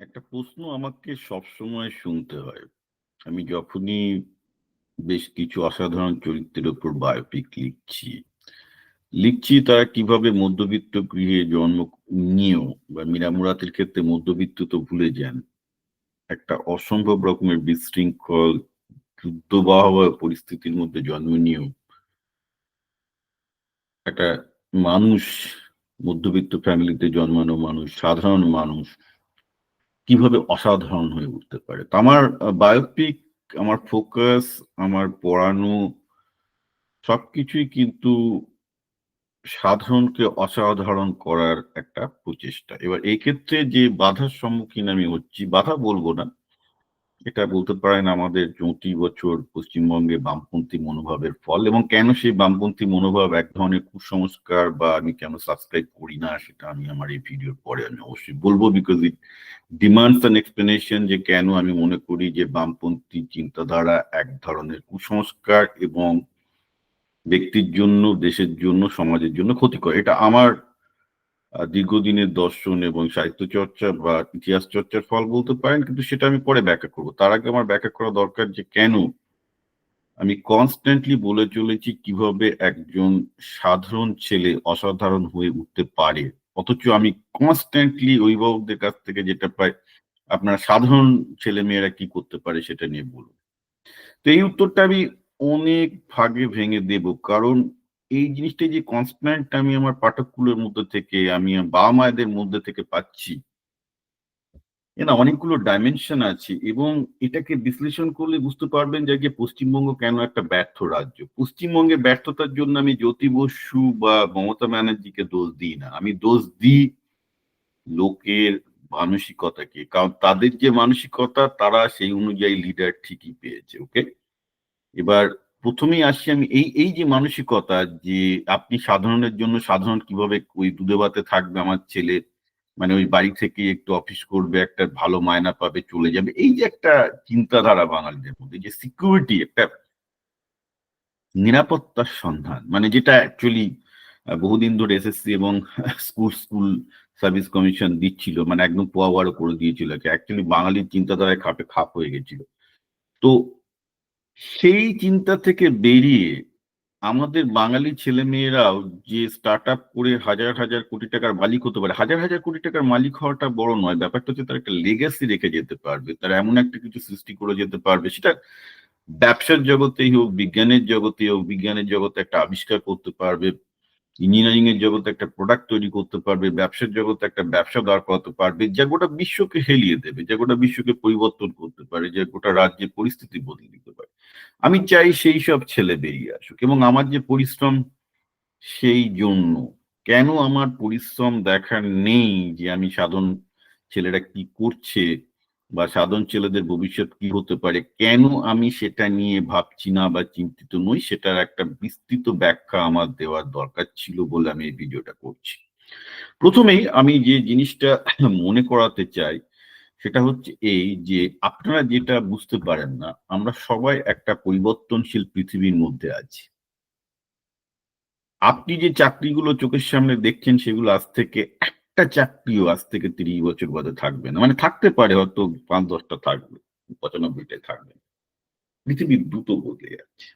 একটা প্রশ্ন আমাকে সবসময় শুনতে হয়। আমি যখনই বেশ কিছু অসাধারণ চরিত্রের উপর বায়োপিক লিখছি। লিখছি তারা কীভাবে মধ্যবিত্ত গৃহে জন্ম নিয়েও বা মীরা মুরাতের ক্ষেত্রে মধ্যবিত্ত তো ভুলে যান। একটা অসম্ভব রকমের বিশৃঙ্খল যুদ্ধবাহবা পরিস্থিতির মধ্যে জন্ম নিয়েও একটা মানুষ মধ্যবিত্ত ফ্যামিলিতে জন্মানো মানুষ, সাধারণ মানুষ কীভাবে অসাধারণ হয়ে উঠতে পারে। তো আমার বায়োপিক, আমার ফোকাস, আমার পড়ানো সবকিছুই কিন্তু সাধারণকে অসাধারণ করার একটা প্রচেষ্টা। এবার এই ক্ষেত্রে যে বাধার সম্মুখীন আমি হচ্ছি, বাধা বলব না। এটা বলতে পারেন আমাদের ৩৪ বছর পশ্চিমবঙ্গে বামপন্থী মনোভাবের ফল এবং কেন সেই বামপন্থী মনোভাব এক ধরনের কুসংস্কার বা আমি কেন সাবস্ক্রাইব করি না সেটা আমি আমার এই ভিডিওর পরে আমি অবশ্যই বলব because it demands an explanation যে কেন আমি মনে করি যে বামপন্থী চিন্তাধারা এক ধরনের কুসংস্কার এবং ব্যক্তির জন্য, দেশের জন্য, সমাজের জন্য ক্ষতিকর। এটা আমার দীর্ঘদিনের দর্শন এবং সাহিত্য চর্চা বা ইতিহাস চর্চার ফল বলতে পারেন কিন্তু সেটা আমি পরে ব্যাখ্যা করব। তার আগে আমার ব্যাখ্যা করা দরকার যে কেন আমি কনস্ট্যান্টলি বলে চলেছি কীভাবে একজন সাধারণ ছেলে অসাধারণ হয়ে উঠতে পারে। অথচ আমি কনস্ট্যান্টলি অভিভাবকদের কাছ থেকে যেটা পাই, আপনারা সাধারণ ছেলে মেয়েরা কি করতে পারে সেটা নিয়ে বলুন। তো এই উত্তরটা আমি অনেক ভাগে ভেঙে দেব। কারণ এই জিনিসটা যে কনস্ট্যান্ট আমি আমার পাঠককুলের মধ্যে থেকে, আমি বাবা-মায়েদের মধ্যে থেকে পাচ্ছি। না অনেকগুলো ডাইমেনশন আছে এবং এটাকে বিশ্লেষণ করলে বুঝতে পারবেন যে পশ্চিমবঙ্গ কেন একটা ব্যর্থ রাজ্য। পশ্চিমবঙ্গের ব্যর্থতার জন্য আমি জ্যোতি বসু বা মমতা ব্যানার্জিকে দোষ দিই না। আমি দোষ দিই লোকের মানসিকতাকে। কারণ তাদের যে মানসিকতা তারা সেই অনুযায়ী লিডার ঠিকই পেয়েছে। ওকে? এবার ১ম এই আসি আমি এই, এই যে মানসিকতা যে আপনি সাধারণের জন্য সাধারণ কীভাবে ওই দুধে থাকবে আমার ছেলে, মানে ওই বাড়ি থেকে একটু অফিস করবে, একটা ভালো মায়না পাবে, চলে যাবে। এই যে একটা চিন্তাধারা বাঙালিদের মধ্যে যে সিকিউরিটি একটা নিরাপত্তার সন্ধান মানে যেটা অ্যাকচুয়ালি বহুদিন ধরে এসএসসি এবং স্কুল, স্কুল সার্ভিস কমিশন দিচ্ছিল। মানে একদম পোয়াবারো করে দিয়েছিল। অ্যাকচুয়ালি বাঙালির চিন্তাধারায় খাপে খাপ হয়ে গেছিল। তো সেই চিন্তা থেকে বেরিয়ে আমাদের বাঙালি ছেলেমেয়েরাও যে স্টার্টআপ করে হাজার, হাজার কোটি টাকার মালিক হতে পারে। হাজার, হাজার কোটি টাকার মালিক হওয়াটা বড় নয়। ব্যাপারটা হচ্ছে তারা একটা লেগাসি রেখে যেতে পারবে। তারা এমন একটা কিছু সৃষ্টি করে যেতে পারবে। সেটা ব্যবসার জগতেই হোক, বিজ্ঞানের জগতেই হোক, বিজ্ঞানের জগতে একটা আবিষ্কার করতে পারবে। ইঞ্জিনিয়ারিং এর জগতে একটা প্রোডাক্ট তৈরি করতে পারবে। ব্যবসার জগতে একটা ব্যবসা দাঁড় করাতে পারবে। যা গোটা বিশ্বকে হেলিয়ে দেবে। যা গোটা বিশ্বকে পরিবর্তন করতে পারে। যে গোটা রাজ্যের পরিস্থিতি বদলে দিতে পারে। আমি চাই সেই সব ছেলে বেরিয়ে আসুক এবং আমার যে পরিশ্রম সেই জন্য। কেন আমার পরিশ্রম দেখার নেই যে আমি সাধন ছেলেরা কি করছে বা সাধন ছেলেদের ভবিষ্যৎ কি হতে পারে, কেন আমি সেটা নিয়ে ভাবছি না বা চিন্তিত নই সেটার একটা বিস্তৃত ব্যাখ্যা আমার দেওয়ার দরকার ছিল বলে আমি এই ভিডিওটা করছি। প্রথমেই আমি যে জিনিসটা মনে করাতে চাই সেটা হচ্ছে এই যে আপনারা যেটা বুঝতে পারেন না, আমরা সবাই একটা পরিবর্তনশীল পৃথিবীর মধ্যে আছি। আপনি যে চাকরিগুলো চোখের সামনে দেখছেন সেগুলো আজ থেকে একটা চাকরিও আজ থেকে ৩০ বছর বাদে থাকবে না। মানে থাকতে পারে হয়তো পাঁচ দশটা থাকবে। ৯৫ টাই থাকবে। পৃথিবী দ্রুত বদলে যাচ্ছে।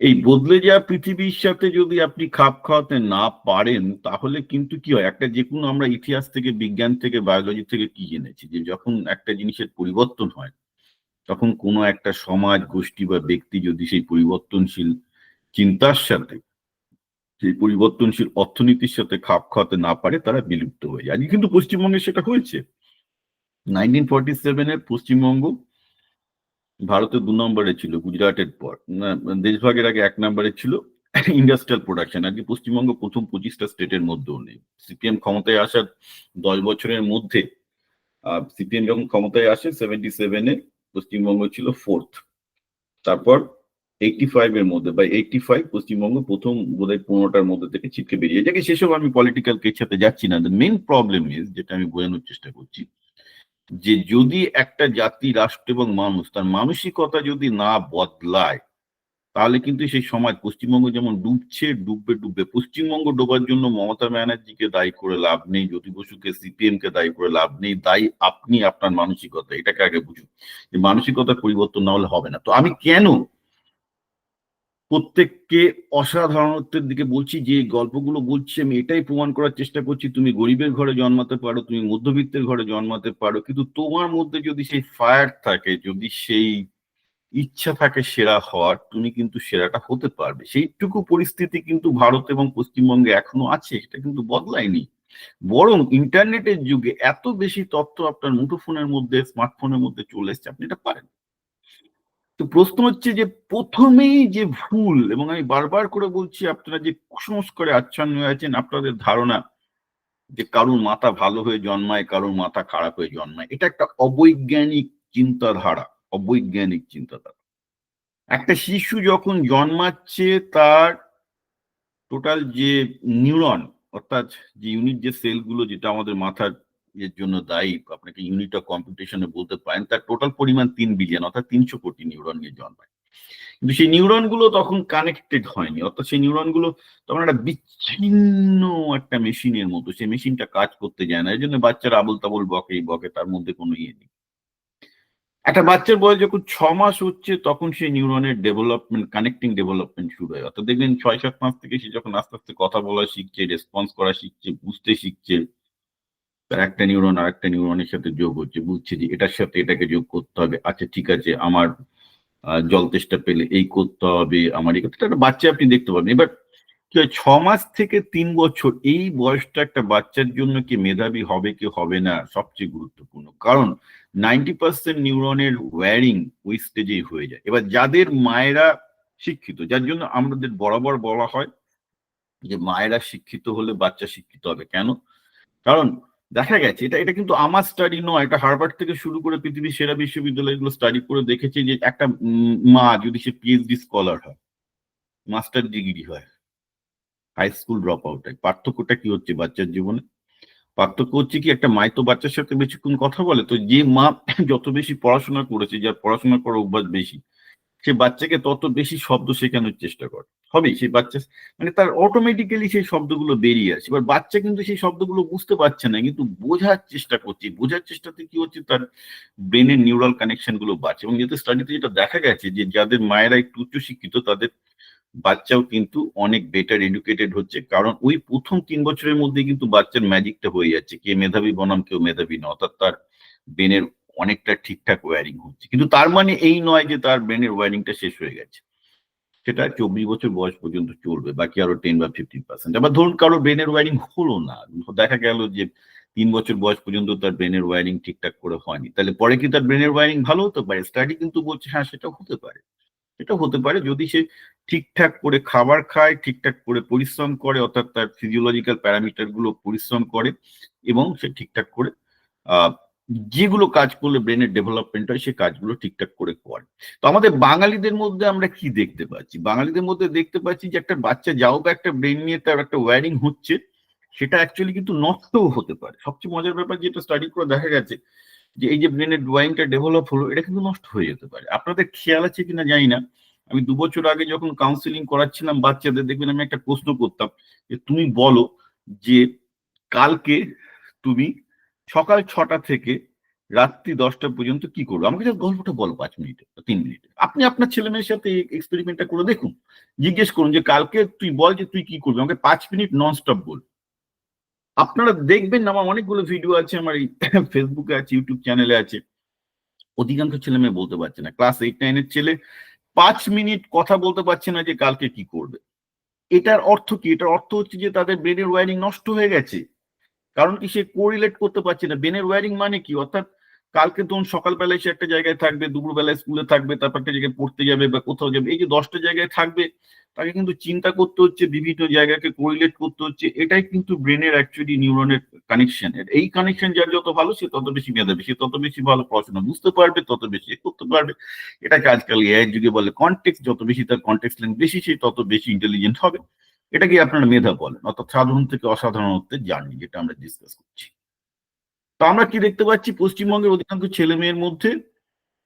এই বদলে যাওয়া পৃথিবীর সাথে যদি আপনি খাপ খাওয়াতে না পারেন তাহলে কিন্তু কি হয়? একটা যেকোনো আমরা ইতিহাস থেকে, বিজ্ঞান থেকে, বায়োলজি থেকে কি জেনেছি? যে যখন একটা জিনিসের পরিবর্তন হয়, তখন কোনো একটা সমাজ, গোষ্ঠী বা ব্যক্তি যদি সেই পরিবর্তনশীল চিন্তার সাথে সেই পরিবর্তনশীল অর্থনীতির সাথে খাপ খাওয়াতে না পারে তারা বিলুপ্ত হয়ে যায়। কিন্তু পশ্চিমবঙ্গে সেটা হয়েছে। 1947 এ পশ্চিমবঙ্গ ভারতের দু নম্বরে ছিল, গুজরাটের পর। দেশভাগের আগে এক নম্বরে ছিল ইন্ডাস্ট্রিয়াল প্রোডাকশন। আজকে পশ্চিমবঙ্গ প্রথম পঁচিশটা স্টেটের মধ্যেও নেই। সিপিএম ক্ষমতায় আসার ১০ বছরের মধ্যে সিপিএম যখন ক্ষমতায় আসে সেভেন্টি সেভেনে পশ্চিমবঙ্গ ছিল ফোর্থ তারপর 85 এর মধ্যে বা 85 পশ্চিমবঙ্গ প্রথম বোধহয় ১৫ টার মধ্যে থেকে ছিটকে বেরিয়ে যায়। সেসব আমি পলিটিক্যাল কেচ্ছাতে যাচ্ছি না। দ্যা মেইন প্রবলেম ইস যেটা আমি বোঝানোর চেষ্টা করছি যে যদি একটা জাতি, রাষ্ট্র এবং মানুষ তার মানসিকতা যদি না বদলায় তাহলে কিন্তু সেই সমাজ পশ্চিমবঙ্গ যেমন ডুবছে ডুববে ডুববে। পশ্চিমবঙ্গ ডোবার জন্য মমতা ব্যানার্জিকে দায়ী করে লাভ নেই জ্যোতি বসুকে সিপিএম কে দায়ী করে লাভ নেই দায়ী আপনি আপনার মানসিকতা এটাকে আগে বুঝুন। যে মানসিকতা পরিবর্তন না হলে হবে না। তো আমি কেন প্রত্যেককে অসাধারণত্বের দিকে বলছি, যে গল্পগুলো বলছি, আমি এটাই প্রমাণ করার চেষ্টা করছি, তুমি গরিবের ঘরে জন্মাতে পারো, তুমি মধ্যবিত্তের ঘরে জন্মাতে পারো, কিন্তু তোমার মধ্যে যদি সেই ফায়ার থাকে, যদি সেই ইচ্ছা থাকে সেরা হওয়ার, তুমি কিন্তু সেরাটা হতে পারবে। সেইটুকু পরিস্থিতি কিন্তু ভারত এবং পশ্চিমবঙ্গে এখনও আছে, সেটা কিন্তু বদলায়নি। বরং ইন্টারনেটের যুগে এত বেশি তথ্য আপনার মুঠোফোনের মধ্যে স্মার্টফোনের মধ্যে চলে এসছে, আপনি এটা পারেন। তো প্রশ্ন হচ্ছে যে প্রথমেই যে ভুল, এবং আমি বারবার করে বলছি আপনারা যে কুসংস্কারে আচ্ছন্ন হয়ে আছেন, আপনাদের ধারণা যে কারুর মাথা ভালো হয়ে জন্মায়, কারুর মাথা খারাপ হয়ে জন্মায়, এটা একটা অবৈজ্ঞানিক চিন্তাধারা অবৈজ্ঞানিক চিন্তাধারা। একটা শিশু যখন জন্মাচ্ছে, তার টোটাল যে নিউরন অর্থাৎ যে ইউনিট যে সেলগুলো যেটা আমাদের মাথার এর জন্য দায়ী, আপনাকে ইউনিট অফ কম্পিটিশনে বলতে পারেন, তার টোটাল পরিমাণ তিন বিলিয়ন অর্থাৎ তিনশো কোটি নিউরন নিয়ে জন্মায়। কিন্তু সেই নিউরনগুলো তখন কানেক্টেড হয়নি, অর্থাৎ সেই নিউরনগুলো তখন একটা বিচ্ছিন্ন একটা মেশিনের মতো সেই মেশিনটা কাজ করতে যায় না, এই জন্য বাচ্চারা আবল তাবল বকে বকে, তার মধ্যে কোনো ইয়ে নেই। একটা বাচ্চার বয়স যখন ছ মাস হচ্ছে, তখন সেই নিউরনের ডেভেলপমেন্ট কানেক্টিং ডেভেলপমেন্ট শুরু হয়। অর্থাৎ দেখবেন ছয় সাত মাস থেকে সে যখন আস্তে আস্তে কথা বলা শিখছে রেসপন্স করা শিখছে, বুঝতে শিখছে একটা নিউরন আর একটা নিউরনের সাথে যোগ হচ্ছে। বুঝছে যে এটার সাথে এটাকে যোগ করতে হবে। আচ্ছা ঠিক আছে, আমার জল তেষ্টা পেলে এই করতে হবে, আমার এই একটা বাচ্চা আপনি দেখতে পাবেন। এবার কি হয়, ছ মাস থেকে তিন বছর এই বয়সটা একটা বাচ্চার জন্য কি মেধাবী হবে কি হবে না সবচেয়ে গুরুত্বপূর্ণ। কারণ নাইনটি পার্সেন্ট নিউরনের ওয়ারিং ওই স্টেজেই হয়ে যায়। এবার যাদের মায়েরা শিক্ষিত, যার জন্য আমাদের বরাবর বলা হয় যে মায়েরা শিক্ষিত হলে বাচ্চা শিক্ষিত হবে। কেন? কারণ দেখা গেছে, এটা এটা কিন্তু আমার স্টাডি নয়, এটা হার্ভার্ড থেকে শুরু করে পৃথিবীর সেরা বিশ্ববিদ্যালয়গুলো স্টাডি করে দেখেছে যে একটা মা যদি সে পিএইচডি স্কলার হয় মাস্টার ডিগ্রি হয় হাই স্কুল ড্রপ আউট হয় পার্থক্যটা কি হচ্ছে বাচ্চার জীবনে? পার্থক্য হচ্ছে কি, একটা মাই তো বাচ্চার সাথে বেশিক্ষণ কথা বলে, তো যে মা যত বেশি পড়াশোনা করেছে, যার পড়াশোনা করার অভ্যাস বেশি সে বাচ্চাকে তত বেশি শব্দ শেখানোর চেষ্টা করে। হবে সেই বাচ্চা মানে তার অটোমেটিক্যালি সেই শব্দগুলো বেরিয়ে আসে। এবার বাচ্চা কিন্তু সেই শব্দগুলো বুঝতে পারছে না, কিন্তু বোঝার চেষ্টা করছে। বোঝার চেষ্টাতে কি হচ্ছে? তার ব্রেনের নিউরাল কানেকশনগুলো বাড়ছে। এবং যেহেতু স্টাডিতে যেটা দেখা গেছে যে যাদের মায়েরা একটু উচ্চশিক্ষিত তাদের বাচ্চাও কিন্তু অনেক বেটার এডুকেটেড হচ্ছে। কারণ ওই প্রথম তিন বছরের মধ্যে কিন্তু বাচ্চার ম্যাজিকটা হয়ে যাচ্ছে। কে মেধাবী বনাম, কেউ মেধাবী না অর্থাৎ তার ব্রেনের অনেকটা ঠিকঠাক ওয়ারিং হচ্ছে। কিন্তু তার মানে এই নয় যে তার ব্রেনের ওয়ারিংটা শেষ হয়ে গেছে। সেটা চব্বিশ বছর বয়স পর্যন্ত চলবে, বাকি আরও টেন বা ফিফটিন পার্সেন্ট আবার ধরুন কারও ব্রেনের ওয়ারিং হলো না। দেখা গেল যে তিন বছর বয়স পর্যন্ত তার ব্রেনের ওয়ারিং ঠিকঠাক করে হয়নি। তাহলে পরে কি তার ব্রেনের ওয়ারিং ভালো হতে? পারে স্টাডি কিন্তু বলছে হ্যাঁ সেটা হতে পারে। এটা হতে পারে যদি সে ঠিকঠাক করে খাবার খায়, ঠিকঠাক করে পরিশ্রম করে, অর্থাৎ তার ফিজিওলজিক্যাল প্যারামিটারগুলো পরিশ্রম করে এবং সে ঠিকঠাক করে যেগুলো কাজ করলে ব্রেনের ডেভেলপমেন্ট হয়, সে কাজগুলো ঠিকঠাক করে করে। তো আমাদের বাঙালিদের মধ্যে আমরা কি দেখতে পাচ্ছি? বাঙালিদের মধ্যে দেখতে পাচ্ছি যে একটা বাচ্চা যাও বা একটা ব্রেন নিয়ে তার একটা ওয়ারিং হচ্ছে, সেটা অ্যাকচুয়ালি কিন্তু নষ্টও হতে পারে। সবচেয়ে মজার ব্যাপার যেটা স্টাডি করে দেখা গেছে, যে এই যে ব্রেনের ড্রয়িংটা ডেভেলপ হলো, এটা কিন্তু নষ্ট হয়ে যেতে পারে। আপনাদের খেয়াল আছে কিনা জানি না। আমি দু বছর আগে যখন কাউন্সিলিং করাচ্ছিলাম বাচ্চাদের, দেখবেন আমি একটা প্রশ্ন করতাম, যে তুমি বলো যে কালকে তুমি সকাল ছটা থেকে রাত্রি দশটা পর্যন্ত কি করব? আমাকে জাস্ট গল্পটা বলো পাঁচ মিনিটে তিন মিনিটে। আপনি আপনার ছেলে মেয়ের সাথে এক্সপেরিমেন্টটা করে দেখুন। জিজ্ঞেস করুন যে কালকে তুই বল যে তুই কি করবি? আমাকে পাঁচ মিনিট নন স্টপ বল। আপনারা দেখবেন আমার অনেকগুলো ভিডিও আছে, আমার এই ফেসবুকে আছে ইউটিউব চ্যানেলে আছে। অধিকাংশ ছেলে মেয়ে বলতে পারছে না। ক্লাস এইট নাইনের ছেলে পাঁচ মিনিট কথা বলতে পারছে না যে কালকে কি করবে। এটার অর্থ কি? এটার অর্থ হচ্ছে যে তাদের ব্রেনের ওয়ারিং নষ্ট হয়ে গেছে। কারণ কি সে কোরিলেট করতে পারছে না? ব্রেনের ওয়ারিং মানে কি? অর্থাৎ কালকে তখন সকালবেলায় সে একটা জায়গায় থাকবে, দুপুরবেলায় স্কুলে থাকবে, তারপর একটা জায়গায় পড়তে যাবে বা কোথাও যাবে, এই যে দশটা জায়গায় থাকবে, তাকে কিন্তু চিন্তা করতে হচ্ছে, বিভিন্ন জায়গাকে কোরিলেট করতে হচ্ছে, এটাই কিন্তু ব্রেনের অ্যাকচুয়ালি নিউরনের কানেকশন এই কানেকশন যার যত ভালো, সে তত বেশি মেধাবী, সে তত বেশি ভালো পড়াশোনা বুঝতে পারবে, তত বেশি করতে পারবে। এটাকে আজকাল এআই যুগে বলে কন্টেক্স যত বেশি তার কন্টেক্স লেন বেশি, সে তত বেশি ইন্টেলিজেন্ট হবে। এটাকে আপনারা মেধা বলেন? অর্থাৎ সাধারণ থেকে অসাধারণত্বের জার্নি যেটা আমরা ডিসকাস করছি। তো আমরা কি দেখতে পাচ্ছি? পশ্চিমবঙ্গের অধিকাংশ ছেলে মেয়ের মধ্যে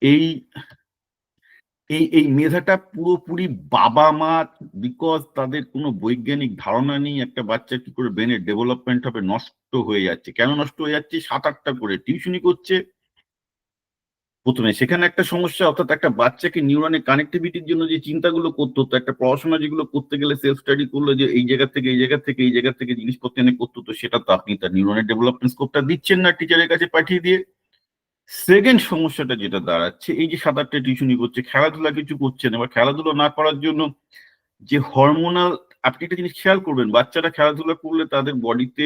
এই এই এই মেধাটা পুরোপুরি বাবা মা বিকজ তাদের কোনো বৈজ্ঞানিক ধারণা নেই, একটা বাচ্চা কি করে ব্রেনের ডেভেলপমেন্ট হবে নষ্ট হয়ে যাচ্ছে। কেন নষ্ট হয়ে যাচ্ছে? সাত আটটা করে টিউশনি করছে প্রথমে, সেখানে একটা সমস্যা, অর্থাৎ একটা বাচ্চাকে নিউরনের কানেক্টিভিটির জন্য যে চিন্তাগুলো করতে হতো, একটা পড়াশোনা যেগুলো করতে গেলে সেলফ স্টাডি করল যে এই জায়গা থেকে, এই জায়গা থেকে, এই জায়গা থেকে জিনিসপত্র এনে করতে হতো, সেটা তো আপনি তার নিউরনের ডেভেলপমেন্ট স্কোপটা দিচ্ছেন না টিচারের কাছে পাঠিয়ে দিয়ে। সেকেন্ড সমস্যাটা যেটা দাঁড়াচ্ছে, এই যে সাত আটটা করছে, খেলাধুলা কিছু করছে না বা খেলাধুলা না করার জন্য যে হরমোনাল আপনি একটা জিনিস খেয়াল করবেন, বাচ্চারা খেলাধুলা করলে তাদের বডিতে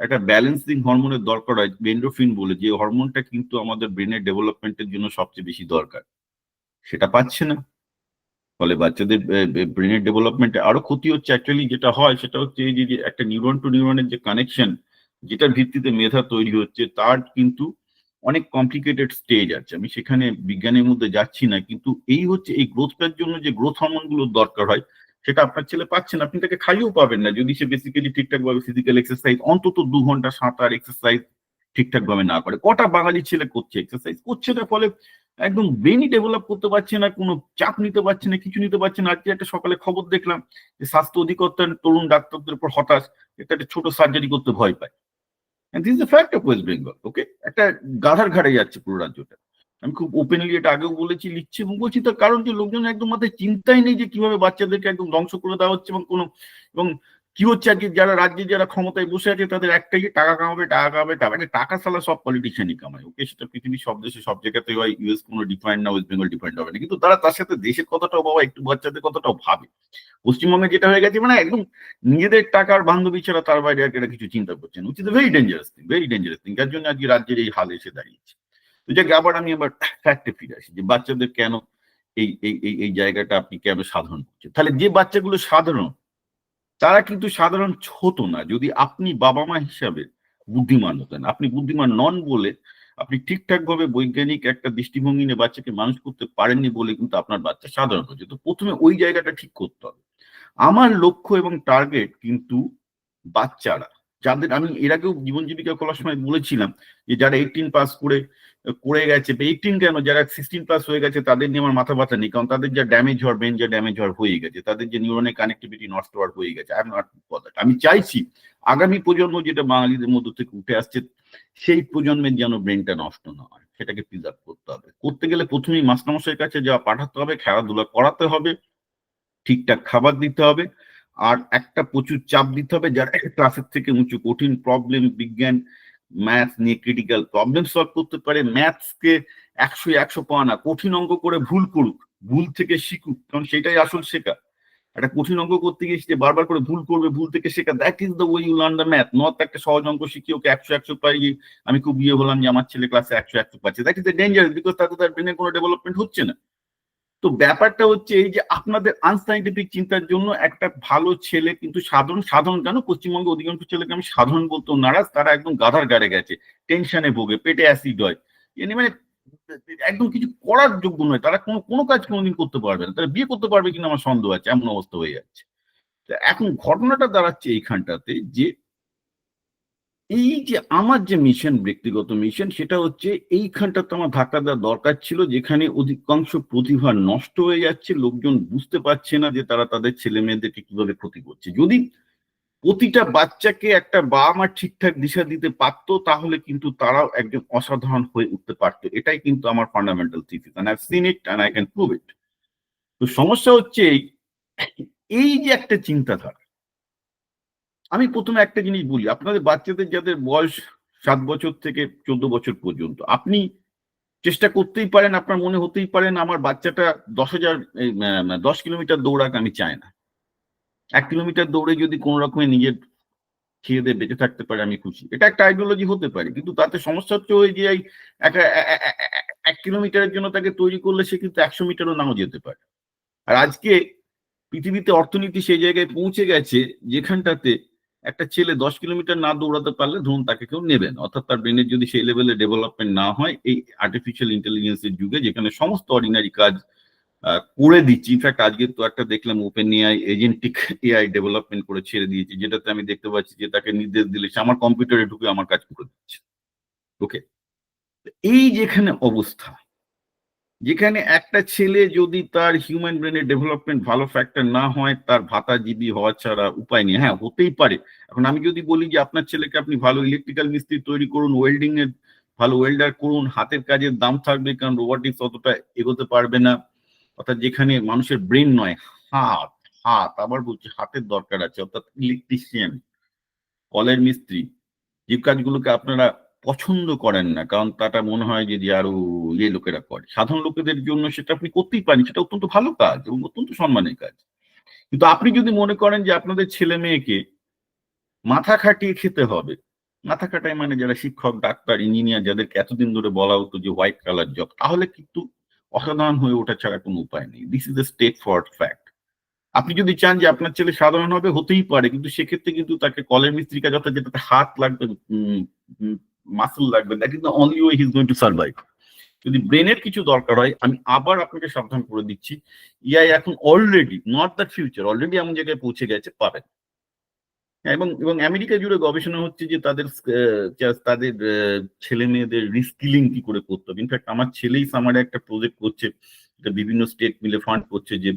একটা ব্যালেন্সিং হরমোনের দরকার হয় বেন্ডোফিন বলে, যে হরমোনটা কিন্তু আমাদের ব্রেনের ডেভেলপমেন্টের জন্য সবচেয়ে বেশি দরকার। সেটা পাচ্ছে না। ফলে বাচ্চাদের ব্রেনের ডেভেলপমেন্টে আরও ক্ষতি হচ্ছে। অ্যাকচুয়ালি যেটা হয়, সেটা হচ্ছে এই যে একটা নিউরন টু নিউরনের যে কানেকশন যেটার ভিত্তিতে মেধা তৈরি হচ্ছে, তার কিন্তু অনেক কমপ্লিকেটেড স্টেজ আছে। আমি সেখানে বিজ্ঞানের মধ্যে যাচ্ছি না, কিন্তু এই হচ্ছে এই গ্রোথটার জন্য যে গ্রোথ হরমোনগুলোর দরকার হয় সেটা আপনার ছেলে পাচ্ছেন আপনি তাকে খাইয়েও পাবেন না। যদি সে বেসিক্যালি ঠিকঠাক ভাবে ফিজিক্যাল এক্সারসাইজ অন্তত দু ঘণ্টা সাঁতার এক্সারসাইজ ঠিকঠাক ভাবে না করে। কটা বাঙালি ছেলে করছে এক্সারসাইজ করছে না ফলে একদম ব্রেনই ডেভেলপ করতে পারছে না, কোনো চাপ নিতে পারছে না, কিছু নিতে পারছে না। আজকে একটা সকালে খবর দেখলাম যে স্বাস্থ্য অধিকর্তার তরুণ ডাক্তারদের উপর হতাশ একটা ছোট সার্জারি করতে ভয় পায়। This the fact of West Bengal ওকে একটা গাধার ঘাড়ে যাচ্ছে পুরো রাজ্যটা। আমি খুব ওপেনলি এটা আগেও বলেছি, লিখছি এবং বলছি, তার কারণ যে লোকজন একদম মাথায় চিন্তাই নেই যে কীভাবে বাচ্চাদেরকে একদম ধ্বংস করে দেওয়া হচ্ছে এবং কোনো, এবং কি হচ্ছে আজকে যারা রাজ্যে যারা ক্ষমতায় বসে আছে তাদের একটাই টাকা কামাবে টাকা কামাবে টাকা মানে টাকা সালা সব পলিটিশিয়ানই কামায়। ওকে, সেটা পৃথিবীর সব দেশে, সব জায়গাতে হয় ইউএস কোনো ডিফাইন্ড না ওয়েস্ট বেঙ্গল ডিফাইন্ড হবে না। কিন্তু তারা তার সাথে দেশের কথাটাও বাবা একটু বাচ্চাদের কথাটাও ভাবে। পশ্চিমবঙ্গে যেটা হয়ে গেছে মানে একদম নিজেদের টাকার বান্ধবী ছাড়া তার বাইরে আর কিছু চিন্তা করছেন উচিত very dangerous thing very dangerous thing যার জন্য আজকে রাজ্যের এই হাল এসে দাঁড়িয়েছে। তো যাকে আবার আমি আবার ফ্যাক্টে ফিরে আসি, যে বাচ্চাদের কেন এই এই এই জায়গাটা আপনি কেন সাধারণ করছেন? তাহলে যে বাচ্চাগুলো সাধারণ, তারা কিন্তু সাধারণ হতো না। যদি আপনি বাবা মা হিসাবে বুদ্ধিমান হতেন, আপনি বুদ্ধিমান নন বলে আপনি ঠিকঠাক ভাবে বৈজ্ঞানিক একটা দৃষ্টিভঙ্গি নিয়ে বাচ্চাকে মানুষ করতে পারেননি বলে কিন্তু আপনার বাচ্চা সাধারণ হচ্ছে তো প্রথমে ওই জায়গাটা ঠিক করতে হবে। আমার লক্ষ্য এবং টার্গেট কিন্তু বাচ্চারা যাদের, আমি এর আগেও জীবন জীবিকা খোলার সময় বলেছিলাম যে যারা এইটিন পাস করে করে গেছে এইটিন কেন, যারা সিক্সটিন প্লাস হয়ে গেছে, তাদের নিয়ে আমার মাথা ব্যথা নেই, কারণ তাদের যা ড্যামেজ হওয়ার ব্রেন যা ড্যামেজ হওয়ার হয়ে গেছে, তাদের যে নিউরনের কানেক্টিভিটি নষ্ট হওয়ার হয়ে গেছে নট আমি চাইছি আগামী প্রজন্ম যেটা বাঙালিদের মধ্য থেকে উঠে আসছে, সেই প্রজন্মের যেন ব্রেনটা নষ্ট না হয়, সেটাকে প্রিজার্ভ করতে হবে। করতে গেলে প্রথমেই মাস্টারমশাইয়ের কাছে যা পাঠাতে হবে, খেলাধুলা করাতে হবে, ঠিকঠাক খাবার দিতে হবে আর একটা প্রচুর চাপ দিতে হবে যারা ক্লাসের থেকে উঁচু। কঠিন প্রবলেম বিজ্ঞান ম্যাথ নিয়ে ক্রিটিক্যাল প্রবলেম সলভ করতে পারে ম্যাথসকে একশো একশো পাওয়া না। কঠিন অঙ্ক করে ভুল করুক, ভুল থেকে শিখুক, কারণ সেটাই আসল শেখা। একটা কঠিন অঙ্ক করতে গিয়ে সে বারবার করে ভুল করবে, ভুল থেকে শেখা that is the way you learn the math not একটা সহজ অঙ্ক শিখিয়ে ওকে একশো একশো পাই, আমি খুব ইয়ে হলাম যে আমার ছেলে ক্লাসে একশো একশো পাচ্ছে। That is the danger because তাতে তার ব্রেনের কোনো ডেভেলপমেন্ট হচ্ছে না। তো ব্যাপারটা হচ্ছে এই যে আপনাদের আনসাইন্টিফিক চিন্তার জন্য একটা ভালো ছেলে কিন্তু সাধারণ সাধারণ কেন? পশ্চিমবঙ্গে অধিকাংশ ছেলেকে আমি সাধারণ বলতো নারাজ, তারা একদম গাধার গাড়ে গেছে টেনশনে ভোগে, পেটে অ্যাসিড হয়। এনে মানে একদম কিছু করার যোগ্য নয়, তারা কোনো কোনো কাজ কোনোদিন করতে পারবে না। তারা বিয়ে করতে পারবে কিনা আমার সন্দেহ আছে, এমন অবস্থা হয়ে যাচ্ছে। এখন ঘটনাটা দাঁড়াচ্ছে এইখানটাতে যে এই যে আমার যে মিশন ব্যক্তিগত মিশন সেটা হচ্ছে এইখানটা তো আমার ধাক্কা দেওয়া দরকার ছিল, যেখানে অধিকাংশ প্রতিভা নষ্ট হয়ে যাচ্ছে, লোকজন বুঝতে পারছে না যে তারা তাদের ছেলে মেয়েদেরকে কীভাবে ক্ষতি করছে। যদি প্রতিটা বাচ্চাকে একটা বাবা মা ঠিকঠাক দিশা দিতে পারতো, তাহলে কিন্তু তারাও একজন অসাধারণ হয়ে উঠতে পারতো। এটাই কিন্তু আমার fundamental thesis I have seen it and I can prove it তো সমস্যা হচ্ছে এই যে একটা চিন্তাধারা আমি প্রথমে একটা জিনিস বলি, আপনাদের বাচ্চাদের যাদের বয়স সাত বছর থেকে চোদ্দ বছর পর্যন্ত, আপনি চেষ্টা করতেই পারেন, আপনার মনে হতেই পারেন, আমার বাচ্চাটা দশ হাজার দশ কিলোমিটার দৌড়াক আমি চাই না। এক কিলোমিটার দৌড়ে যদি কোন রকমের নিজের খেয়ে দিয়ে বেঁচে থাকতে পারে, আমি খুশি। এটা একটা আইডিওলজি হতে পারে, কিন্তু তাতে সমস্যা হচ্ছে ওই যে এক কিলোমিটারের জন্য তাকে তৈরি করলে সে কিন্তু একশো মিটারও নাও যেতে পারে। আর আজকে পৃথিবীতে অর্থনীতি সেই জায়গায় পৌঁছে গেছে, যেখানটাতে একটা ছেলে দশ কিলোমিটার না দৌড়াতে পারলে ধরুন তাকে কেউ নেবেন অর্থাৎ তার ব্রেনের যদি সেই লেভেলে ডেভেলপমেন্ট না হয়, এই আর্টিফিশিয়াল ইন্টেলিজেন্সের যুগে যেখানে সমস্ত অর্ডিনারি কাজ করে দিচ্ছি। ইনফ্যাক্ট আজকে তো একটা দেখলাম open AI agentic AI development করে ছেড়ে দিয়েছি, যেটাতে আমি দেখতে পাচ্ছি যে তাকে নির্দেশ দিলে সে আমার কম্পিউটারে ঢুকে আমার কাজ করে দিচ্ছে। ওকে এই যেখানে অবস্থা যেখানে একটা ছেলে যদি তার হিউম্যান ব্রেনের ডেভেলপমেন্ট ভালো ফ্যাক্টর না হয়, তার ভাতাজীবী হওয়া ছাড়া উপায় নেই। হ্যাঁ হতেই পারে। এখন আমি যদি বলি যে আপনার ছেলেকে আপনি ভালো ইলেকট্রিক্যাল মিস্ত্রি তৈরি করুন ওয়েল্ডিং এর ভালো ওয়েল্ডার করুন, হাতের কাজের দাম থাকবে কারণ রোবোটিক্স অতটা এগোতে পারবে না। অর্থাৎ যেখানে মানুষের ব্রেন নয়, হাত হাত, আবার বলছি হাতের দরকার আছে, অর্থাৎ ইলেকট্রিশিয়ান কলের মিস্ত্রি, যে কাজগুলোকে আপনারা পছন্দ করেন না, কারণ তাটা মনে হয় যে আরও ইয়ে লোকেরা করে। সাধারণ লোকেদের জন্য সেটা আপনি করতেই পারেন, সেটা অত্যন্ত ভালো কাজ এবং অত্যন্ত সম্মানের কাজ। কিন্তু আপনি যদি মনে করেন যে, আপনাদের ছেলে মেয়েকে মাথা খাটিয়ে খেতে হবে, মাথা খাটায় মানে যারা শিক্ষক, ডাক্তার, ইঞ্জিনিয়ার যাদেরকে এতদিন ধরে বলা হতো যে হোয়াইট কালার জব তাহলে কিন্তু অসাধারণ হয়ে ওঠা ছাড়া কোনো উপায় নেই। This is the state for fact আপনি যদি চান যে, আপনার ছেলে সাধারণ হবে, হতেই পারে, কিন্তু সেক্ষেত্রে কিন্তু তাকে কলের মিস্ত্রি কাজ অর্থাৎ যেটাতে হাত লাগবে মাসল লাগবে that is the only way his going to survive যদি ব্রেনের কিছু দরকার হয়, আমি আবার আপনাকে সাবধান করে দিচ্ছি। ইআই এখন already not that future already এমন জায়গায় পৌঁছে গেছে পাবেন এবং এবং আমেরিকা জুড়ে গবেষণা হচ্ছে যে তাদের তাদের ছেলে মেয়েদের রিস্কিলিং কি করে করতে হবে। ইনফ্যাক্ট আমার ছেলেই সামারে একটা প্রজেক্ট করছে বিভিন্ন স্টেট মিলে ফান্ড করছে যে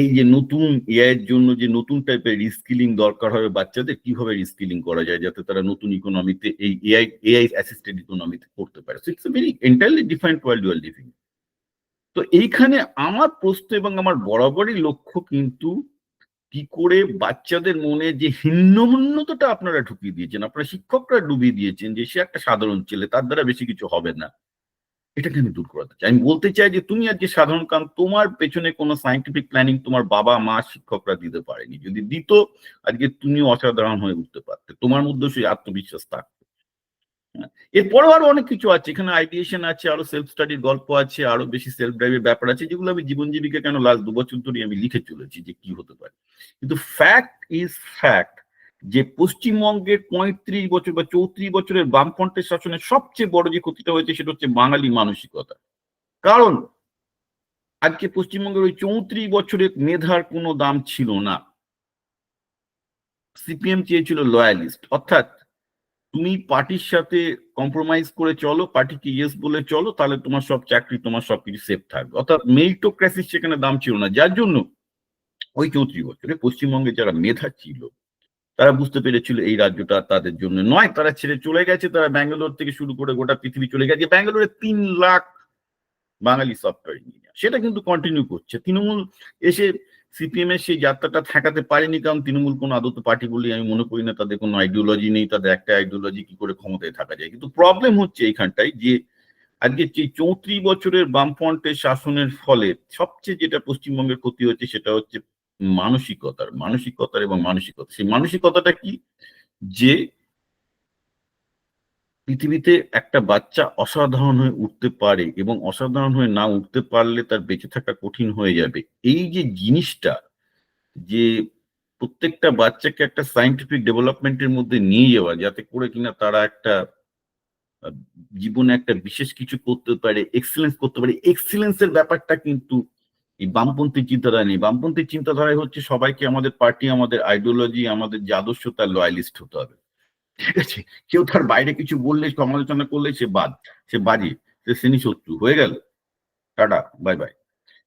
এই যে নতুন এর জন্য যে নতুন টাইপের রিস্কিলিং দরকার হবে বাচ্চাদের, কীভাবে রিস্কিলিং করা যায় যাতে তারা নতুন ইকোনমিতে এই এআই এআই অ্যাসিস্টেড ইকোনমিতে করতে পারে? So it's a very entirely different world world living তো এইখানে আমার প্রশ্ন এবং আমার বরাবরই লক্ষ্য কিন্তু কি করে বাচ্চাদের মনে যে হিন্নমন্যতাটা আপনারা ঢুকিয়ে দিয়েছেন, আপনারা শিক্ষকরা ডুবিয়ে দিয়েছেন যে সে একটা সাধারণ ছেলে, তার দ্বারা বেশি কিছু হবে না। এটাকে আমি দূর করাতে চাই? আমি বলতে চাই যে তুমি আজকে সাধারণ কারণ তোমার পেছনে কোনো সাইন্টিফিক প্ল্যানিং তোমার বাবা, মা, শিক্ষকরা দিতে পারেনি। যদি দিত, আজকে তুমি অসাধারণ হয়ে উঠতে পারতে। তোমার মধ্যে সেই আত্মবিশ্বাস থাকতো। এরপরেও আরও অনেক কিছু আছে। এখানে আইডিয়েশন আছে, আরও সেলফ স্টাডির গল্প আছে, আরও বেশি সেলফ ড্রাইভের ব্যাপার আছে, যেগুলো আমি জীবন জীবিকা কেন লাস্ট দু বছর ধরে আমি লিখে চলেছি যে কি হতে পারে। কিন্তু ফ্যাক্ট ইজ ফ্যাক্ট যে পশ্চিমবঙ্গের পঁয়ত্রিশ বছর বা চৌত্রিশ বছরের বামফ্রন্টের শাসনের সবচেয়ে বড় যে ক্ষতিটা হয়েছে সেটা হচ্ছে বাঙালি মানসিকতা। কারণ আজকে পশ্চিমবঙ্গের ওই চৌত্রিশ বছরের মেধার কোনো দাম ছিল না। সিপিএম চেয়েছিল লয়ালিস্ট অর্থাৎ তুমি পার্টির সাথে কম্প্রোমাইজ করে চলো, পার্টিকে ইয়েস বলে চলো, তাহলে তোমার সব চাকরি, তোমার সবকিছু সেফ থাকবে। অর্থাৎ মেরিটোক্রেসির সেখানে দাম ছিল না। যার জন্য ওই চৌত্রিশ বছরে পশ্চিমবঙ্গে যারা মেধা ছিল তারা বুঝতে পেরেছিল এই রাজ্যটা তাদের জন্য নয়, তারা ছেড়ে চলে গেছে, তারা ব্যাঙ্গালোর থেকে শুরু করে গোটা পৃথিবী চলে গেছে। ব্যাঙ্গালোরে তিন লাখ বাঙালি সফটওয়্যার ইঞ্জিনিয়ার সেটা কিন্তু কন্টিনিউ করছে। তৃণমূল এসে সিপিএম এর সেই যাত্রাটা ঠেকাতে পারেনি, কারণ তৃণমূল কোনো আদত পার্টি বলে আমি মনে করি না, তাদের কোনো আইডিওলজি নেই, তাদের একটা আইডিওলজি কি করে ক্ষমতায় থাকা যায়। কিন্তু প্রবলেম হচ্ছে এইখানটায় যে আজকে যে চৌত্রিশ বছরের বামফ্রন্টের শাসনের ফলে সবচেয়ে যেটা পশ্চিমবঙ্গের ক্ষতি হচ্ছে সেটা হচ্ছে মানসিকতার মানসিকতার এবং মানসিকতা। সেই মানসিকতাটা কি? যে পৃথিবীতে একটা বাচ্চা অসাধারণ হয়ে উঠতে পারে এবং অসাধারণ হয়ে না উঠতে পারলে তার বেঁচে থাকা কঠিন হয়ে যাবে। এই যে জিনিসটা, যে প্রত্যেকটা বাচ্চাকে একটা সাইন্টিফিক ডেভেলপমেন্টের মধ্যে নিয়ে যাওয়া, যাতে করে কিনা তারা একটা জীবনে একটা বিশেষ কিছু করতে পারে এক্সেলেন্স করতে পারে এক্সেলেন্সের ব্যাপারটা কিন্তু এই বামপন্থী চিন্তাধারা নেই। বামপন্থী চিন্তাধারায় হচ্ছে সবাইকে আমাদের পার্টি, আমাদের আইডিওলজি আমাদের যে আদর্শ তার লয়ালিস্ট হতে হবে। ঠিক আছে? কেউ তার বাইরে কিছু বললে, সমালোচনা করলে সে বাদ, সে বাজে, সে শ্রেণি শত্রু হয়ে গেল। টাটা বাই বাই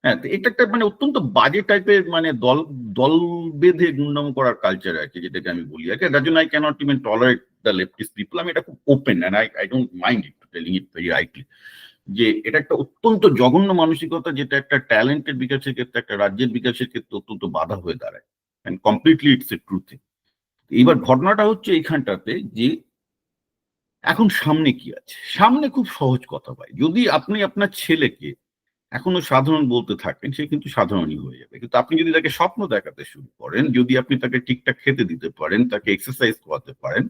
হ্যাঁ এটা একটা মানে অত্যন্ত বাজে টাইপের মানে দল দল বেঁধে গুন্ডাম করার কালচার আছে, যেটাকে আমি বলি। আর কি দ্যাট জন্য I can't even tolerate the leftist people আমি এটা খুব open and I I don't mind it telling it very rightly যে এটা একটা অত্যন্ত জঘন্য মানসিকতা, যেটা একটা ট্যালেন্টের বিকাশের ক্ষেত্রে, একটা রাজ্যের বিকাশের ক্ষেত্রে অত্যন্ত বাধা হয়ে দাঁড়ায় and completely it's a truth এইবার ঘটনাটা হচ্ছে এইখানটাতে যে এখন সামনে কি আছে? সামনে খুব সহজ কথা ভাই। যদি আপনি আপনার ছেলেকে এখনও সাধারণ বলতে থাকেন সে কিন্তু সাধারণই হয়ে যাবে। কিন্তু আপনি যদি তাকে স্বপ্ন দেখাতে শুরু করেন, যদি আপনি তাকে ঠিকঠাক খেতে দিতে পারেন, তাকে এক্সারসাইজ করাতে পারেন,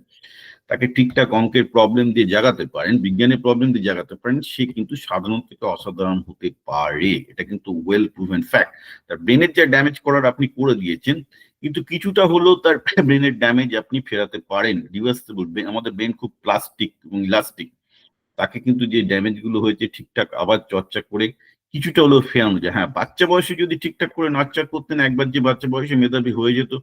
তাকে ঠিকঠাক অঙ্কের প্রবলেম দিয়ে জাগাতে পারেন, বিজ্ঞানের প্রবলেম দিয়ে জাগাতে পারেন, সে কিন্তু সাধারণ থেকে অসাধারণ হতে পারে। এটা কিন্তু ওয়েল প্রুভেন ফ্যাক্ট তার ব্রেনের যা ড্যামেজ করার আপনি করে দিয়েছেন, কিন্তু কিছুটা হলেও তার ব্রেনের ড্যামেজ আপনি ফেরাতে পারেন। রিভার্সেবল আমাদের ব্রেন খুব প্লাস্টিক এবং ইলাস্টিক তাকে কিন্তু যে ড্যামেজগুলো হয়েছে ঠিকঠাক আবার চর্চা করে কিছুটা হলেও ফেরানো যায় হ্যাঁ বাচ্চা বয়সে যদি ঠিকঠাক করে নাচার করতেন, একবার যে বাচ্চা বয়সে মেধাবী হয়ে যেত,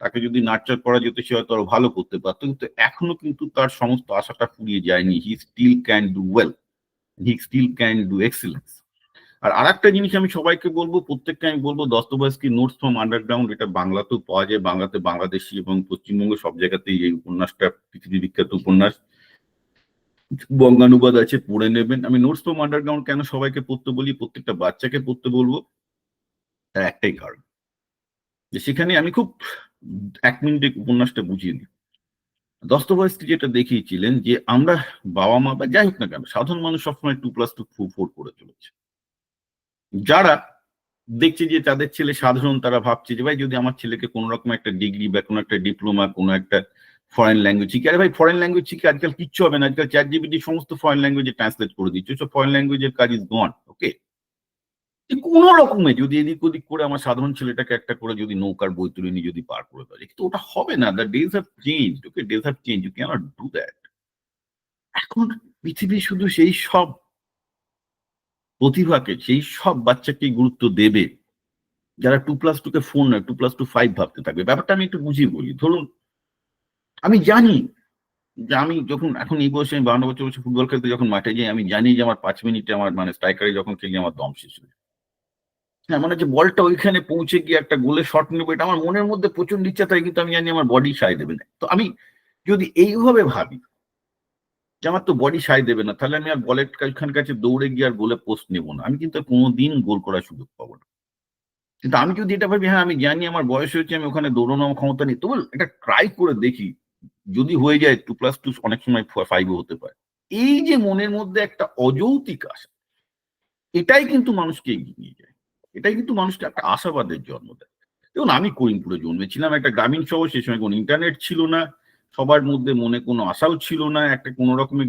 তাকে যদি নাচার করা যেত, সে হয়তো আরও ভালো করতে পারতো। কিন্তু এখনও কিন্তু তার সমস্ত আশাটা ফুরিয়ে যায়নি। He still can do well he still can do excellence আর আরেকটা জিনিস আমি সবাইকে বলব, প্রত্যেককে আমি বলব দস্তবাস্কি নোটস ফ্রম আন্ডারগ্রাউন্ড এটা বাংলাতেও পাওয়া যায়, বাংলাতে বাংলাদেশি এবং পশ্চিমবঙ্গ সব জায়গাতেই এই উপন্যাসটা পৃথিবী বিখ্যাত উপন্যাস। বঙ্গানুবাদ আছে, পড়ে নেবেন। আমি নোটস ফ্রম আন্ডারগ্রাউন্ড কেন সবাইকে পড়তে বলি? প্রত্যেকটা বাচ্চাকে পড়তে বলব। তার একটাই কারণ। যে সেখানে আমি খুব এক মিনিটে উপন্যাসটা বুঝিয়ে দিই দস্তবাস্কি যেটা দেখিয়েছিলেন যে আমরা বাবা মা বা যাই হোক না কেন, সাধারণ মানুষ সবসময় টু প্লাস টু ফু ফোর করে চলেছে। যারা দেখছে যে তাদের ছেলে সাধারণ, তারা ভাবছে যে, ভাই, যদি আমার ছেলেকে কোনো রকম একটা ডিগ্রি বা কোনো একটা ডিপ্লোমা কোনো একটা ফরেন ল্যাঙ্গুয়েজ শিখে। আরে ভাই ফরেন ল্যাঙ্গুয়েজ শিখে আজকাল কিচ্ছু হবে না। আজকাল চ্যাট জিবিটি সমস্ত ফরেন ল্যাঙ্গুয়েজে ট্রান্সলেট করে দিচ্ছে। সব ফরেন ল্যাঙ্গুয়েজের কাজ ইজ গন ওকে কোন রকমে যদি এদিক ওদিক করে আমার সাধারণ ছেলেটাকে একটা করে যদি নৌকার বই তুলে নিয়ে যদি পার করে দেয় কিন্তু ওটা হবে না। The days have change okay days have change you can't do that এখন পৃথিবী শুধু সেই সব প্রতিভাকে, সেই সব বাচ্চাকে গুরুত্ব দেবে। যারা টু প্লাস টু কে ফোন নয় টু প্লাস টু ফাইভ ভাবতে থাকবে। ব্যাপারটা আমি একটু বুঝিয়ে বলি। ধরুন আমি জানি যে আমি যখন, এখন এই বয়সে আমি বান্ন বছর বছর ফুটবল খেলতে যখন মাঠে যাই, আমি জানি যে আমার পাঁচ মিনিটে আমার মানে স্ট্রাইকারে যখন খেলি আমার দম শেষ হয়ে হ্যাঁ মানে যে বলটা ওইখানে পৌঁছে গিয়ে একটা গোলে শট নেব, এটা আমার মনের মধ্যে প্রচণ্ড ইচ্ছা থাকে কিন্তু আমি জানি আমার বডি সায় দেবে না। তো আমি যদি এইভাবে ভাবি যে আমার তো বডি সায় দেবে না, তাহলে আমি আর বলের খান কাছে দৌড়ে গিয়ে আর গোলে পোস্ট নেব না। আমি কিন্তু কোনোদিন গোল করার সুযোগ পাবো না। কিন্তু আমি যদি এটা ভাবি হ্যাঁ আমি জানি আমার বয়স হয়েছে, আমি ওখানে দৌড়ানোর ক্ষমতা নেই তবু এটা ট্রাই করে দেখি যদি হয়ে যায় টু প্লাস টু অনেক সময় ফাইভও হতে পারে। এই যে মনের মধ্যে একটা অযৌতিক আশা, এটাই কিন্তু মানুষকে এগিয়ে নিয়ে যায়। এটাই কিন্তু মানুষকে একটা আশাবাদের জন্ম দেয়। দেখুন, আমি করিমপুরে জন্মেছিলাম, একটা গ্রামীণ শহর, সে সময় কোনো ইন্টারনেট ছিল না, সবার মধ্যে মনে কোনো আশাও ছিল না, একটা কোনো রকমের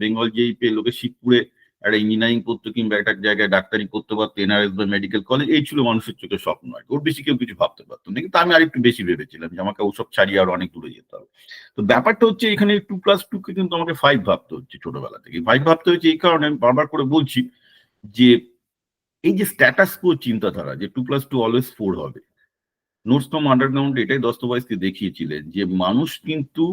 বেঙ্গল যেই পেয়ে লোকে শিবপুরে একটা ইঞ্জিনিয়ারিং করতো কিংবা একটা জায়গায় ডাক্তারি করতে পারতো এনআরএস বা মেডিকেল কলেজ এই ছিল মানুষের চোখে স্বপ্ন আর ওর বেশি কেউ কিছু ভাবতে পারতো না। কিন্তু আমি আর একটু বেশি ভেবেছিলাম যে আমাকে ওসব ছাড়িয়ে আর অনেক দূরে যেতে হবে। তো ব্যাপারটা হচ্ছে এখানে টু প্লাস টু কে কিন্তু আমাকে ফাইভ ভাবতে হচ্ছে ছোটবেলা থেকে। ফাইভ ভাবতে হচ্ছে এই কারণে আমি বারবার করে বলছি যে এই যে স্ট্যাটাস কো চিন্তাধারা যে two plus two always four হবে নোটস ফ্রম আন্ডারগ্রাউন্ড এটাই দস্তবাইজকে দেখিয়েছিলেন যে মানুষ কিন্তু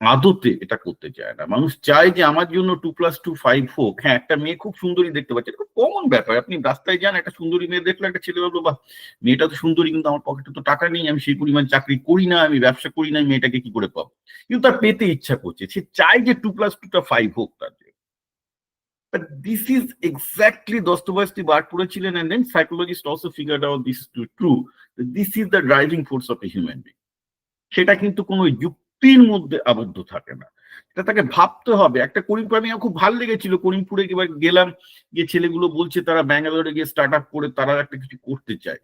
আদতে এটা করতে চায় না। মানুষ চায় যে আমার জন্য টু প্লাস টু ফাইভ হোক। হ্যাঁ একটা মেয়ে খুব সুন্দরী দেখতে পাচ্ছে। এটা কমন ব্যাপার। আপনি রাস্তায় যান, একটা সুন্দরী মেয়ে দেখলে একটা ছেলে বলব বা মেয়েটা তো সুন্দরী, কিন্তু আমার পকেটে তো টাকা নেই, আমি সেই পরিমাণ চাকরি করি না, আমি ব্যবসা করি না মেয়েটাকে কি করে পাবো? কিন্তু তার পেতে ইচ্ছা করছে। সে চায় যে টু প্লাস টুটা ফাইভ হোক তার But this is exactly Dostoevsky বার করেছিলেন and then psychologists also figured out this is true. This is the driving force of a human being. সেটা কিন্তু কোনো যুক্তির মধ্যে আবদ্ধ থাকে না। এটা তাকে ভাবতে হবে। একটা করিমপুর, আমি খুব ভালো লেগেছিল করিমপুরে এবার গেলাম, যে ছেলেগুলো বলছে তারা ব্যাঙ্গালোরে গিয়ে স্টার্ট আপ করে তারা একটা কিছু করতে চায়।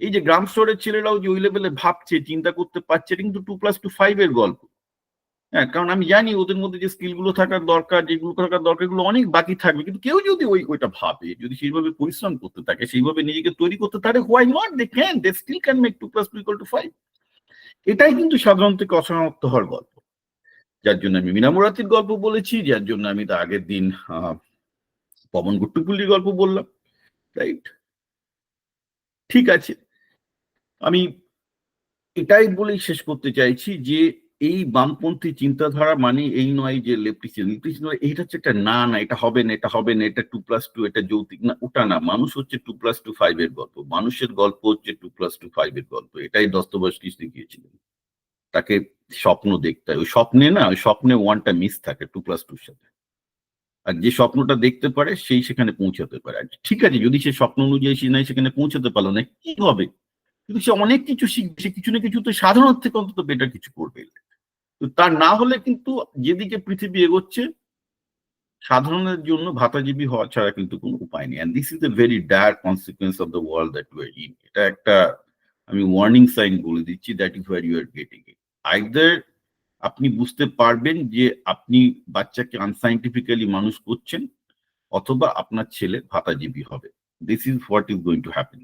এই যে গ্রাম স্তরের ছেলেরাও যে ওই লেভেলে ভাবছে, চিন্তা করতে পারছে, এটা কিন্তু টু প্লাস টু ফাইভ এর গল্প। হ্যাঁ কারণ আমি জানি ওদের মধ্যে যে স্কিলগুলো থাকার দরকার যেগুলো থাকার দরকারগুলো অনেক বাকি থাকবে। কিন্তু কেউ যদি ওই, ওইটা ভাবে, যদি সেইভাবে পরিশ্রম করতে থাকে, সেইভাবে নিজেকে তৈরি করতে তাহলে why not they can they still can make two plus two equal to five এটাই কিন্তু সাধারণ থেকে অসমাপ্ত হওয়ার গল্প। যার জন্য আমি মিনামুরাতির গল্প বলেছি, যার জন্য আমি তার আগের দিন পবন গুট্টুপুল্লির গল্প বললাম, রাইট? ঠিক আছে। আমি এটাই বলেই শেষ করতে চাইছি যে এই বামপন্থী চিন্তাধারা মানে এই নয় যে এটা হচ্ছে একটা না না, এটা হবে না, এটা হবে না, এটা টু প্লাস টু এটা যৌতিক, না, ওটা না। মানুষ হচ্ছে টু প্লাস টু ফাইভ এর গল্প। মানুষের গল্প হচ্ছে টু প্লাস টু ফাইভ এর গল্প। এটাই তাকে স্বপ্ন দেখতে হয়। ওই স্বপ্নে না, ওই স্বপ্নে ওয়ানটা মিস থাকে টু প্লাস টুর সাথে। আর যে স্বপ্নটা দেখতে পারে, সেই সেখানে পৌঁছাতে পারে। ঠিক আছে, যদি সে স্বপ্ন অনুযায়ী সে নাই, সেখানে পৌঁছাতে পারল না, কি হবে? কিন্তু সে অনেক কিছু শিখবে। সে কিছু না কিছু তো সাধারণ থেকে অন্তত বেটার কিছু করবে। তার না হলে কিন্তু যেদিকে পৃথিবী এগোচ্ছে, সাধারণের জন্য ভাতাজীবী হওয়া ছাড়া কিন্তু কোনো উপায় নেই। This is a very dire consequence of the world that you in এটা একটা আমি ওয়ার্নিং সাইন বলে দিচ্ছি that is where you are getting it either আপনি বুঝতে পারবেন যে আপনি বাচ্চাকে আনসাইন্টিফিক্যালি মানুষ করছেন, অথবা আপনার ছেলে ভাতাজীবী হবে। This is what is going to happen